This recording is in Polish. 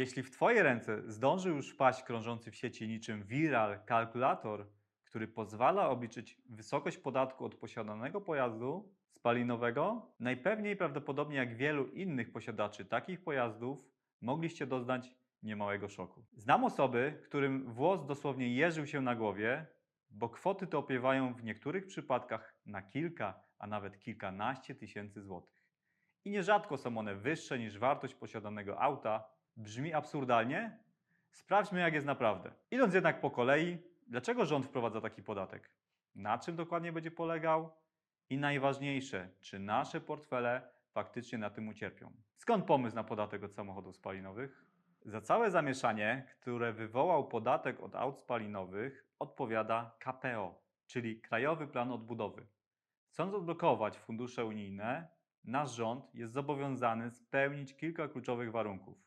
Jeśli w Twoje ręce zdążył już wpaść krążący w sieci niczym viral kalkulator, który pozwala obliczyć wysokość podatku od posiadanego pojazdu spalinowego, najpewniej prawdopodobnie jak wielu innych posiadaczy takich pojazdów mogliście doznać niemałego szoku. Znam osoby, którym włos dosłownie jeżył się na głowie, bo kwoty te opiewają w niektórych przypadkach na kilka, a nawet kilkanaście tysięcy złotych. I nierzadko są one wyższe niż wartość posiadanego auta. Brzmi absurdalnie? Sprawdźmy, jak jest naprawdę. Idąc jednak po kolei, dlaczego rząd wprowadza taki podatek? Na czym dokładnie będzie polegał? I najważniejsze, czy nasze portfele faktycznie na tym ucierpią? Skąd pomysł na podatek od samochodów spalinowych? Za całe zamieszanie, które wywołał podatek od aut spalinowych, odpowiada KPO, czyli Krajowy Plan Odbudowy. Chcąc odblokować fundusze unijne, nasz rząd jest zobowiązany spełnić kilka kluczowych warunków.